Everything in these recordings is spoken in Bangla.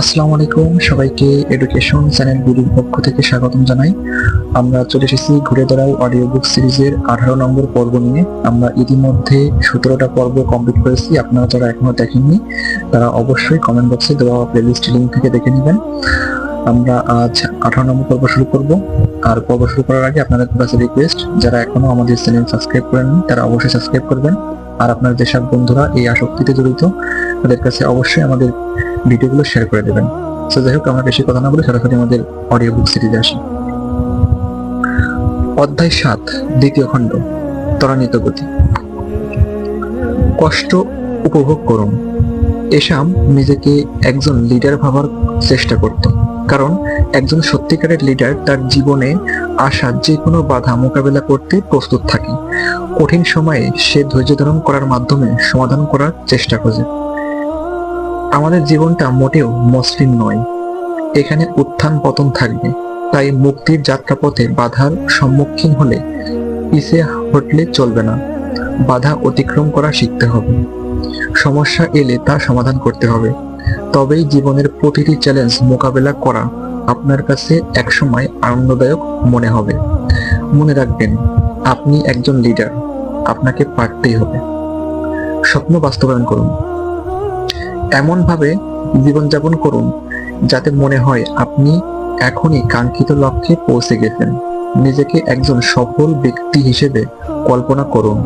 আসসালামু আলাইকুম, সবাইকে এডুকেশন চ্যানেল গুরুর পক্ষ থেকে স্বাগতম জানাই। আমরা চলে এসেছি ঘুরে দাঁড়াও অডিও বুক সিরিজের আঠারো নম্বর পর্ব নিয়ে। আমরা ইতিমধ্যে সতেরোটা পর্ব কমপ্লিট করেছি, আপনারা যারা এখনও দেখেননি, তারা অবশ্যই কমেন্ট বক্সে দেওয়া প্লেলিস্ট লিঙ্ক থেকে দেখে নেবেন। আমরা আজ আঠারো নম্বর পর্ব শুরু করব। আর পর্ব শুরু করার আগে আপনাদের কাছে রিকোয়েস্ট যারা এখনও আমাদের চ্যানেল সাবস্ক্রাইব করেননি, তারা অবশ্যই সাবস্ক্রাইব করবেন। আর আপনার যেসব বন্ধুরা এই আসক্তিতে জড়িত তাদের কাছে অবশ্যই আমাদের ভিডিওগুলো শেয়ার করে দেবেন। তো যাই হোক, আমরা বেশি কথা না বলে সরাসরি আমাদের অডিও বুক সিরিজে আসি। অধ্যায় সাত, দ্বিতীয় খণ্ড, ত্বরান্বিত গতি। কষ্ট উপভোগ করুন। এসাম নিজেকে একজন লিডার ভাবার চেষ্টা করত। কারণ, একজন সত্যিকারের লিডার তার জীবনে আসা যে কোনো বাধা মোকাবেলা করতে প্রস্তুত থাকে। কঠিন সময়ে সে ধৈর্য ধারণ করার মাধ্যমে সমাধান করার চেষ্টা করে আমাদের জীবনটা মোটেও মসৃণ নয়। এখানে উত্থান পতন থাকবে। তাই মুক্তির যাত্রাপথে বাধার সম্মুখীন হলে পিছিয়ে হটলে চলবে না। বাধা অতিক্রম করা শিখতে হবে। সমস্যা এলে তা সমাধান করতে হবে। তবেই জীবনের প্রতিটি চ্যালেঞ্জ মোকাবেলা করা আপনার কাছে একসময় আনন্দদায়ক মনে হবে। মনে রাখবেন, আপনি একজন লিডার আপনাকে পারতেই হবে। স্বপ্ন বাস্তবায়ন করুন। এমনভাবে জীবনযাপন করুন যাতে মনে হয় আপনি এখনই কাঙ্ক্ষিত লক্ষ্যে পৌঁছে গেছেন। নিজেকে একজন সফল ব্যক্তি হিসেবে কল্পনা করুন।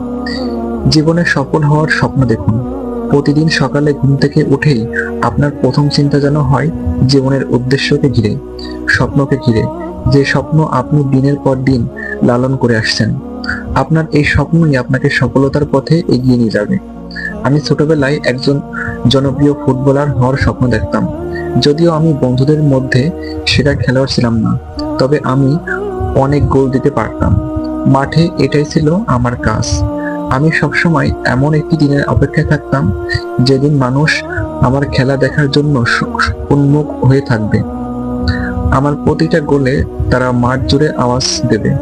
জীবনে সফল হওয়ার স্বপ্ন দেখুন। প্রতিদিন সকালে ঘুম থেকে উঠেই আপনার প্রথম চিন্তা যেন হয় জীবনের উদ্দেশ্যকে ঘিরে, স্বপ্নকে ঘিরে, যে স্বপ্ন আপনি দিনের পর দিন লালন করে আসছেন। আপনার এই স্বপ্নই আপনাকে সফলতার পথে এগিয়ে নিয়ে যাবে। আমি ছোটবেলায় একজন জনপ্রিয় ফুটবলার হওয়ার স্বপ্ন দেখতাম। যদিও আমি বন্ধুদের মধ্যে সেরা খেলোয়াড় ছিলাম না, তবে আমি অনেক গোল দিতে পারতাম। মাঠে এটাই ছিল আমার কাজ। আমি সবসময় এমন একটি দিনের অপেক্ষায় থাকতাম, যেদিন মানুষ আমার খেলা দেখার জন্য উন্মুখ হয়ে থাকবে। আমার প্রতিটা গোলে তারা মাঠ জুড়ে আওয়াজ দেবে।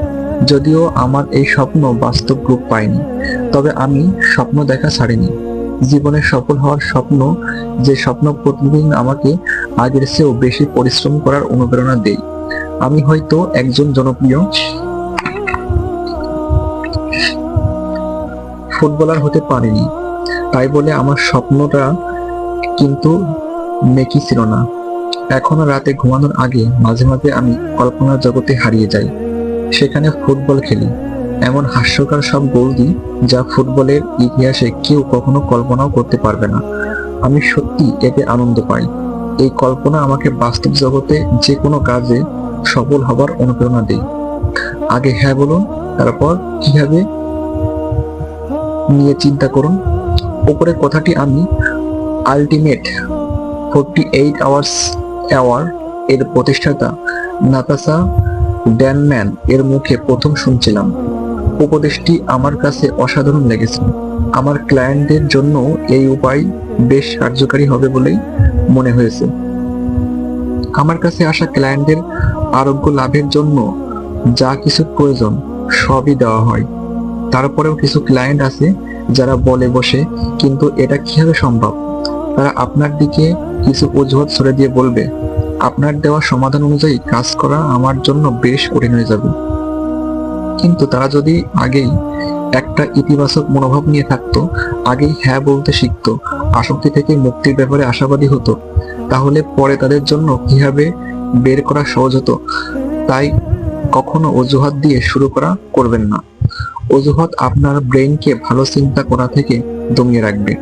যদিও আমার এই স্বপ্ন বাস্তব রূপ পায়নি, তবে আমি স্বপ্ন দেখা ছাড়িনি। জীবনে সফল হওয়ার স্বপ্ন, যে স্বপ্ন প্রতিদিন আমাকে আগের চেয়েও বেশি পরিশ্রম করার অনুপ্রেরণা দেয়। আমি হয়তো একজন জনপ্রিয় ফুটবলার হতে পারিনি। তাই বলে আমার স্বপ্নটা কিন্তু মেকি ছিল না। এখনও রাতে ঘুমানোর আগে মাঝে মাঝে আমি কল্পনার জগতে হারিয়ে যাই। সেখানে ফুটবল খেলি। এমন হাস্যকর সব গোল দিই যা ফুটবলের ইতিহাসে কেউ কখনো কল্পনাও করতে পারবে না। আমি সত্যি এতে আনন্দ পাই। এই কল্পনা আমাকে বাস্তব জগতে যে কোনো কাজে সফল হবার অনুপ্রেরণা দেয়। আগে হ্যাঁ বলুন, তারপর কীভাবে নিয়ে চিন্তা করুন। উপরের কথাটি আমি ultimate forty eight hours aware এর প্রতিষ্ঠাতা নাতাসা ড্যানম্যান এর মুখে প্রথম শুনছিলাম। উপদেশটি আমার কাছে অসাধারণ লেগেছে। আমার ক্লায়েন্টদের জন্য এই উপায় বেশ কার্যকারী হবে বলেই মনে হয়েছে। আমার কাছে আসা ক্লায়েন্টদের আরোগ্য লাভের জন্য যা কিছু প্রয়োজন সবই দেওয়া হয়। তারপরেও কিছু ক্লায়েন্ট আছে যারা বলে বসে, কিন্তু এটা কীভাবে সম্ভব? তারা আপনার দিকে কিছু অজুহাত ছড়ে দিয়ে বলবে, আপনার দেওয়া সমাধান অনুযায়ী কাজ করা আমার জন্য বেশ কঠিন হয়ে যাবে। কিন্তু তারা যদি আগেই একটা ইতিবাচক মনোভাব নিয়ে থাকতো, আগেই হ্যাঁ বলতে শিখতো, আসক্তি থেকে মুক্তির ব্যাপারে আশাবাদী হতো, তাহলে পরে তাদের জন্য কীভাবে বের করা সহজ হতো? তাই কখনো অজুহাত দিয়ে শুরু করা করবেন না। অজুহাত আপনার ব্রেইনকে ভালো চিন্তা করা থেকে দমিয়ে রাখবে।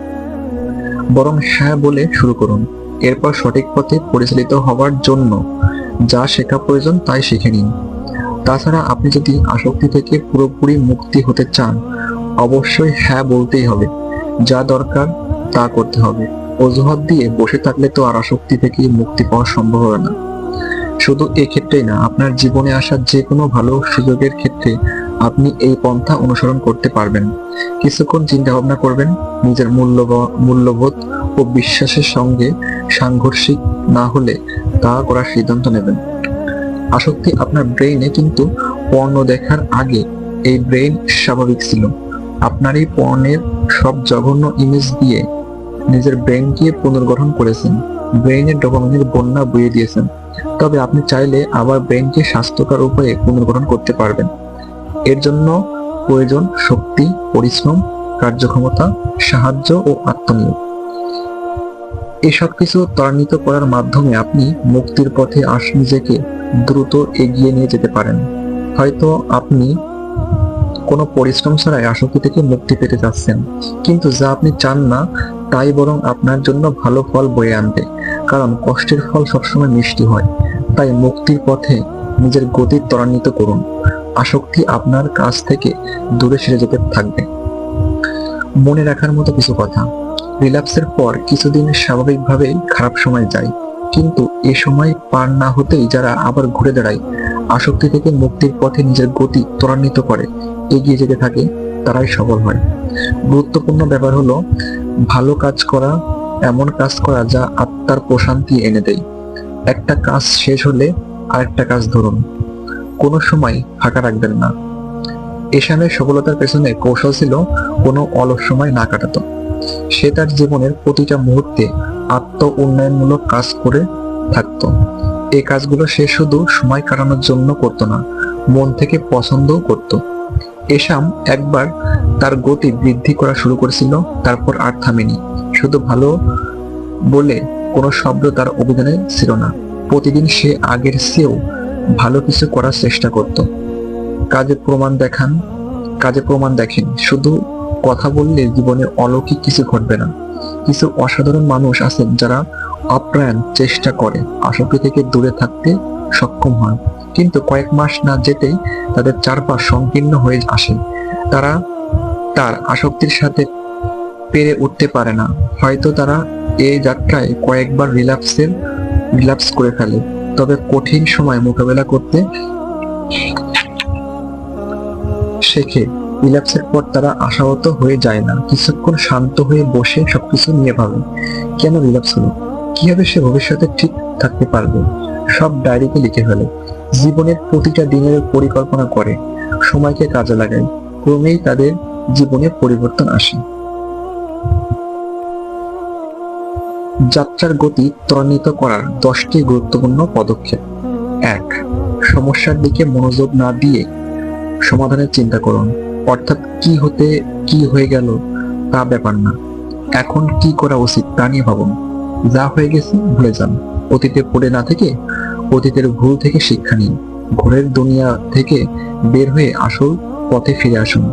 বরং হ্যাঁ বলে শুরু করুন, এরপর সঠিক পথে পরিচালিত হওয়ার জন্য যা শেখা প্রয়োজন তাই শিখে নিন। তাছাড়া আপনি যদি আসক্তি থেকে পুরোপুরি মুক্তি হতে চান, অবশ্যই হ্যাঁ বলতেই হবে। যা দরকার, তা করতে হবে। অজুহাত দিয়ে বসে থাকলে তো আর আসক্তি থেকে মুক্তি পাওয়া সম্ভব হবে না। শুধু এক্ষেত্রেই না, আপনার জীবনে আসা যে কোনো ভালো সুযোগের ক্ষেত্রে আপনি এই পন্থা অনুসরণ করতে পারবেন। কিছুক্ষণ চিন্তা ভাবনা করবেন, নিজের মূল্যব- মূল্যবোধ ও বিশ্বাসের সঙ্গে সাংঘর্ষিক না হলে তা করার সিদ্ধান্ত নেবেন। আসক্তি আপনার ব্রেইনে কিন্তু পর্ণ দেখার আগে এই ব্রেইন স্বাভাবিক ছিল। আপনার এই পর্ণের সব জঘন্য ইমেজ দিয়ে নিজের ব্রেনকে পুনর্গঠন করেছেন। ব্রেইনের ডোপামিনের বন্যা বইয়ে দিয়েছেন। তবে আপনি চাইলে আবার ব্রেইনকে স্বাস্থ্যকর উপায়ে পুনর্গঠন করতে পারবেন। এর জন্য প্রয়োজন শক্তি, পরিশ্রম, কার্যক্ষমতা, সাহায্য ও আত্মনিয়োগ। এসব কিছু ত্বরান্বিত করার মাধ্যমে আপনি মুক্তির পথে আস নিজেকে দ্রুত এগিয়ে নিয়ে যেতে পারেন। হয়তো আপনি কোনো পরিশ্রম ছাড়াই আসক্তি থেকে মুক্তি পেতে চাচ্ছেন। কিন্তু যা আপনি চান না, তাই বরং আপনার জন্য ভালো ফল বয়ে আনবে। কারণ কষ্টের ফল সবসময় মিষ্টি হয়। তাই মুক্তির পথে নিজের গতি ত্বরান্বিত করুন। আসক্তি আপনার কাছ থেকে দূরে সরে যেতে থাকবে। মনে রাখার মতো কিছু কথা। রিল্যাপসের পর কিছুদিন স্বাভাবিকভাবেই খারাপ সময় যায়। কিন্তু এ সময় পার না হতেই যারা আবার ঘুরে দাঁড়ায়, আসক্তি থেকে মুক্তির পথে নিজের গতি ত্বরান্বিত করে, এগিয়ে যেতে থাকে, তারাই সফল হয়। গুরুত্বপূর্ণ ব্যাপার হলো, ভালো কাজ করা, এমন কাজ করা যা আত্মার প্রশান্তি এনে দেয়। একটা কাজ শেষ হলে আরেকটা কাজ ধরুন। কোনো সময় ফাঁকা রাখবেন না। এশানের সফলতার পেছনে কৌশল ছিল, কোনো অলস সময় না কাটাতো। সে তার জীবনের প্রতিটা মুহূর্তে আত্ম উন্নয়নমূলক কাজ করে থাকতো। এই কাজগুলো সে শুধু সময় কাটানোর জন্য করতো না, মন থেকে পছন্দও করত। এসাম একবার তার গতি বৃদ্ধি করা শুরু করেছিল, তারপর আর থামেনি। শুধু ভালো বলে কোনো শব্দ তার অভিধানে ছিল না। প্রতিদিন সে আগের চেয়েও ভালো কিছু করার চেষ্টা করত। কাজে প্রমাণ দেখান, কাজে প্রমাণ দেখেন, শুধু কথা বললে জীবনে অলৌকিক কিছু ঘটবে না। কিছু অসাধারণ মানুষ আছেন যারা আপ্রাণ চেষ্টা করে আসক্তি থেকে দূরে থাকতে সক্ষম হয়। কিন্তু কয়েক মাস না যেতেই তাদের চারপাশ সংকীর্ণ হয়ে আসে। তারা তার আসক্তির সাথে পেরে উঠতে পারে না। হয়তো তারা এই যাত্রায় কয়েকবার রিল্যাপসের রিল্যাপস করে ফেলে। তবে কঠিন সময় মোকাবেলা করতে শেখে। রিল্যাপসের পর তারা আশাহত হয়ে যায় না। কিছুক্ষণ শান্ত হয়ে বসে সবকিছু নিয়ে ভাবে, কেন রিল্যাপস হলো? কীভাবে সে ভবিষ্যতে ঠিক থাকতে পারবে? সব ডায়েরিতে লিখে ফেলে। জীবনের প্রতিটা দিনের পরিকল্পনা করে, সময়কে কাজে লাগায়। ক্রমেই তাদের জীবনে পরিবর্তন আসে। যাত্রার গতি ত্বরান্বিত করার দশটি গুরুত্বপূর্ণ পদক্ষেপ। এক, সমস্যার দিকে মনোযোগ না দিয়ে সমাধানের চিন্তা করুন। অর্থাৎ কি হতে, কি হয়ে গেল তা ব্যাপার না। এখন কি করা উচিত তা নিয়ে ভাবুন। যা হয়ে গেছে ভুলে যান। অতীতে পড়ে না থেকে অতীতের ভুল থেকে শিক্ষা নিন। ঘোরের দুনিয়া থেকে বের হয়ে আসল পথে ফিরে আসুন।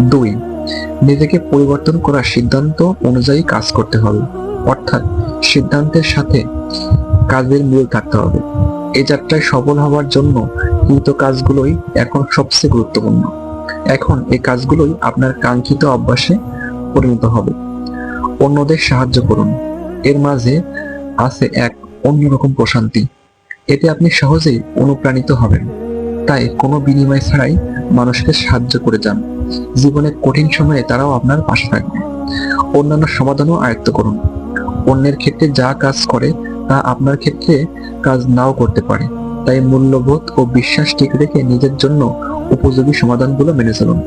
দুই, নিজেকে পরিবর্তন করার সিদ্ধান্ত অনুযায়ী কাজ করতে হবে। অর্থাৎ সিদ্ধান্তের সাথে কাজের মিল থাকতে হবে। এ যাত্রায় সফল হওয়ার জন্য কৃত কাজগুলোই এখন সবচেয়ে গুরুত্বপূর্ণ। এখন এই কাজগুলোই আপনার কাঙ্ক্ষিত অভ্যাসে পরিণত হবে। অন্যদের সাহায্য করুন। এর মাঝে আছে এক অন্যরকম প্রশান্তি। এতে আপনি সহজেই অনুপ্রাণিত হবেন। তাই কোনো বিনিময় ছাড়াই মানুষকে সাহায্য করে যান। জীবনের কঠিন সময়ে তারাও আপনার পাশে থাকবে। অন্যান্য সমাধানও আয়ত্ত করুন। অন্যের ক্ষেত্রে যা কাজ করে, তা আপনার ক্ষেত্রে কাজ নাও করতে পারে। তাই মূল্যবোধ ও বিশ্বাস ঠিক রেখে নিজের জন্য উপযোগী সমাধানগুলো মেনে চলুন।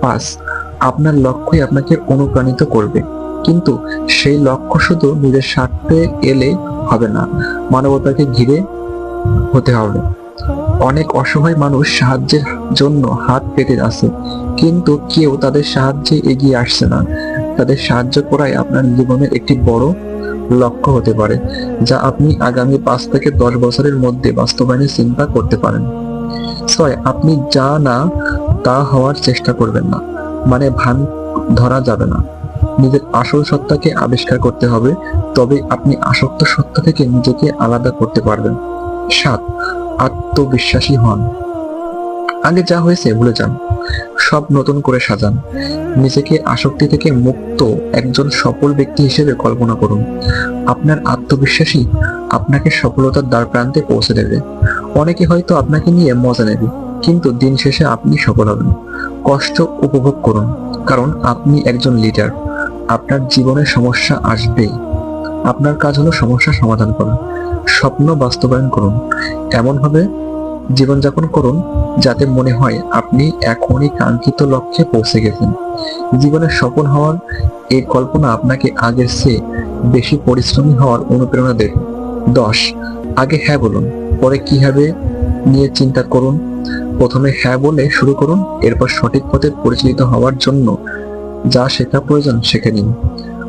পাঁচ, আপনার লক্ষ্যই আপনাকে অনুপ্রাণিত করবে। কিন্তু সেই লক্ষ্য শুধু নিজের স্বার্থে এলে হবে না, মানবতাকে ঘিরে হতে হবে। অনেক অসহায় মানুষ সাহায্যের জন্য হাত পেতে আছে কিন্তু কেউ তাদের সাহায্যে এগিয়ে আসছে না। তাদের সাহায্য করাই আপনার জীবনের একটি বড় লক্ষ্য হতে পারে, যা আপনি আগামী পাঁচ থেকে দশ বছরের মধ্যে বাস্তবায়নের চিন্তা করতে পারেন। ছয় আপনি যা না, তা হওয়ার চেষ্টা করবেন না। মানে ভান ধরা যাবে না। নিজের আসল সত্তাকে আবিষ্কার করতে হবে তবে আপনি আসক্ত সত্তা থেকে নিজেকে আলাদা করতে পারবেন। সাত, আত্মবিশ্বাসী হন। আগে যা হয়েছে ভুলে যান। সব নতুন করে সাজান। নিজেকে আসক্তি থেকে মুক্ত একজন সফল ব্যক্তি হিসেবে কল্পনা করুন। আপনার আত্মবিশ্বাসী আপনাকে সফলতার দ্বার প্রান্তে পৌঁছে দেবে। অনেকে হয়তো আপনাকে নিয়ে মজা নেবে, কিন্তু দিন শেষে আপনি সফল হবেন। কষ্ট উপভোগ করুন, কারণ আপনি একজন লিডার আপনার জীবনে সমস্যা আসবেই আপনার কাজ হলো সমস্যা সমাধান করা। স্বপ্ন বাস্তবায়ন করুন। এমনভাবে জীবনযাপন করুন, যাতে মনে হয় আপনি এখনই কাঙ্ক্ষিত লক্ষ্যে পৌঁছে গেছেন। জীবনে সফল হওয়ার এই কল্পনা আপনাকে আগের চেয়ে বেশি পরিশ্রমী হওয়ার অনুপ্রেরণা দেবে। দশ, আগে হ্যাঁ বলুন, পরে কি হবে নিয়ে চিন্তা করুন? প্রথমে হ্যাঁ বলে শুরু করুন, এরপর সঠিক পথে পরিচালিত হওয়ার জন্য যা শেখা প্রয়োজন শেখে নিন।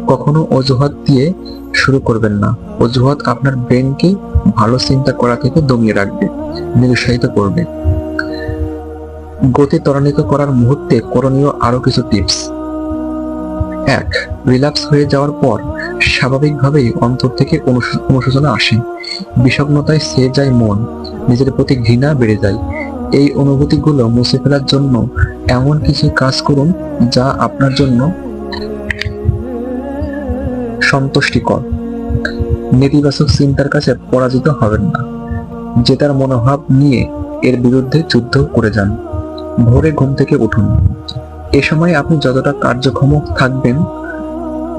কখনো অজুহাত দিয়ে শুরু করবেন না। অজুহাত আপনার ব্রেনকে ভালো চিন্তা করা থেকে দমিয়ে রাখবে, নিরুৎসাহিত করবে। গতি ত্বরান্বিত করার মুহূর্তে করণীয় আরও কিছু টিপস। এক, রিল্যাক্স হয়ে যাওয়ার পর স্বাভাবিকভাবেই অন্তর থেকে অনুশো- অনুশোচনা আসে। বিষগ্নতায় সে যায় মন, নিজের প্রতি ঘৃণা বেড়ে যায়। এই অনুভূতিগুলো মুছে ফেলার জন্য এমন কিছু কাজ করুন যা আপনার জন্য সন্তুষ্টিকর। নেতিবাচক চিন্তার কাছে পরাজিত হবেন না। জেতার মনোভাব নিয়ে এর বিরুদ্ধে যুদ্ধ করে যান। ভোরে ঘুম থেকে উঠুন। এ সময় আপনি যতটা কার্যক্ষম থাকবেন,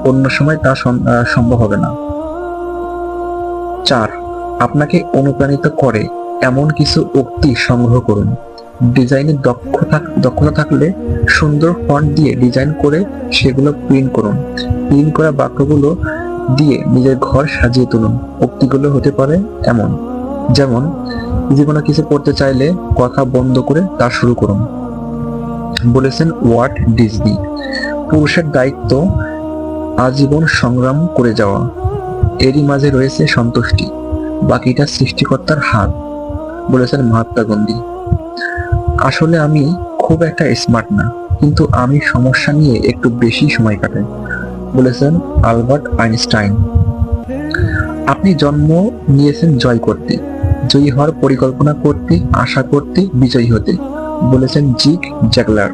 অন্য সময় তা সম্ভব হবে না। চার, আপনাকে অনুপ্রাণিত করে এমন কিছু উক্তি সংগ্রহ করুন। ডিজাইনে দক্ষ থাক- দক্ষতা থাকলে সুন্দর ফন্ট দিয়ে ডিজাইন করে সেগুলো প্রিন্ট করুন। প্রিন্ট করা বাক্যগুলো দিয়ে নিজের ঘর সাজিয়ে তুলুন। উক্তিগুলো হতে পারে এমন। যেমন জীবনে কিছু করতে চাইলে কথা বন্ধ করে তা শুরু করুন। বলেছেন ওয়াট ডিজনি। পুরুষের দায়িত্ব আজীবন সংগ্রাম করে যাওয়া। এরই মাঝে রয়েছে সন্তুষ্টি। বাকিটা সৃষ্টিকর্তার হাত, বলেছেন মহাত্মা গান্ধী। আসলে আমি খুব একটা স্মার্ট না, কিন্তু আমি সমস্যা নিয়ে একটু বেশি সময় কাটাই, বলেছেন আলবার্ট আইনস্টাইন। আপনি জন্ম নিয়েছেন জয় করতে, জয়ী হওয়ার পরিকল্পনা করতে, আশা করতে, বিজয়ী হতে, বলেছেন জিক জ্যাগলার।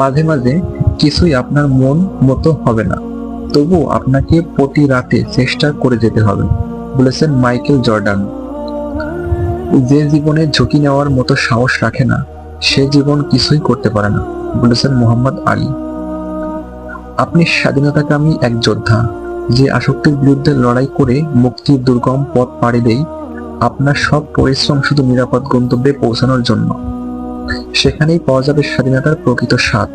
মাঝে মাঝে কিছুই আপনার মন মতো হবে না তবু আপনাকে প্রতি রাতে চেষ্টা করে যেতে হবে, বলেছেন মাইকেল জর্ডান। যে জীবনে ঝুঁকি নেওয়ার মতো সাহস রাখে না, সে জীবন কিছুই করতে পারে না, বলেছেন মোহাম্মদ আলী। আপনি স্বাধীনতাকামী এক যোদ্ধা, যে আসক্তির বিরুদ্ধে লড়াই করে মুক্তির দুর্গম পথ পাড়ি দেই আপনার সব পরিশ্রম শুধু নিরাপদ গন্তব্যে পৌঁছানোর জন্য। সেখানেই পাওয়া যাবে স্বাধীনতার প্রকৃত স্বাদ।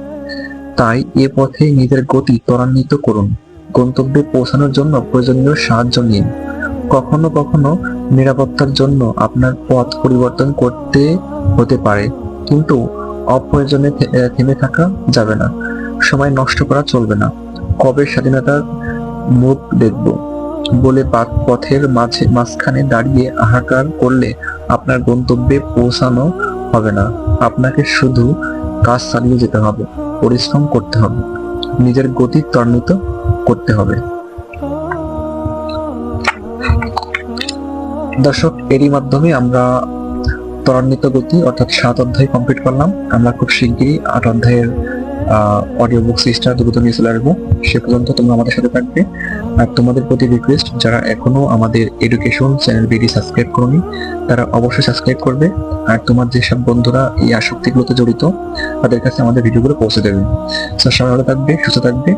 তাই এ পথে নিজের গতি ত্বরান্বিত করুন, গন্তব্যে পৌঁছানোর জন্য প্রয়োজনীয় সাহায্য নিন। কখনো কখনো নিরাপত্তার জন্য আপনার পথ পরিবর্তন করতে হতে পারে, কিন্তু অপ্রয়োজনে থেমে থাকা যাবে না। সময় নষ্ট করা চলবে না। কবে স্বাধীনতার মুখ দেখব? বলে পথের মাঝে, মাঝখানে দাঁড়িয়ে হাহাকার করলে আপনার গন্তব্যে পৌঁছানো হবে না। আপনাকে শুধু কাজ চালিয়ে যেতে হবে, পরিশ্রম করতে হবে, নিজের গতি ত্বরান্বিত করতে হবে। দর্শক, এরই মাধ্যমে আমরা ত্বরান্বিত গতি অর্থাৎ সাত অধ্যায় কমপ্লিট করলাম। আমরা খুব শিগগিরই আট অধ্যায়ের অডিও বুক সিস্টার দ্রুত নিয়ে চলে আসব। সে পর্যন্ত তোমরা আমাদের সাথে থাকবে। আর তোমাদের প্রতি রিকোয়েস্ট যারা এখনও আমাদের এডুকেশন চ্যানেল বিডি সাবস্ক্রাইব করনি, তারা অবশ্যই সাবস্ক্রাইব করবে। আর তোমার যেসব বন্ধুরা এই আসক্তিগুলোতে জড়িত, তাদের কাছে আমাদের ভিডিওগুলো পৌঁছে দেবে। তো সবাই ভালো থাকবে, সুস্থ থাকবে।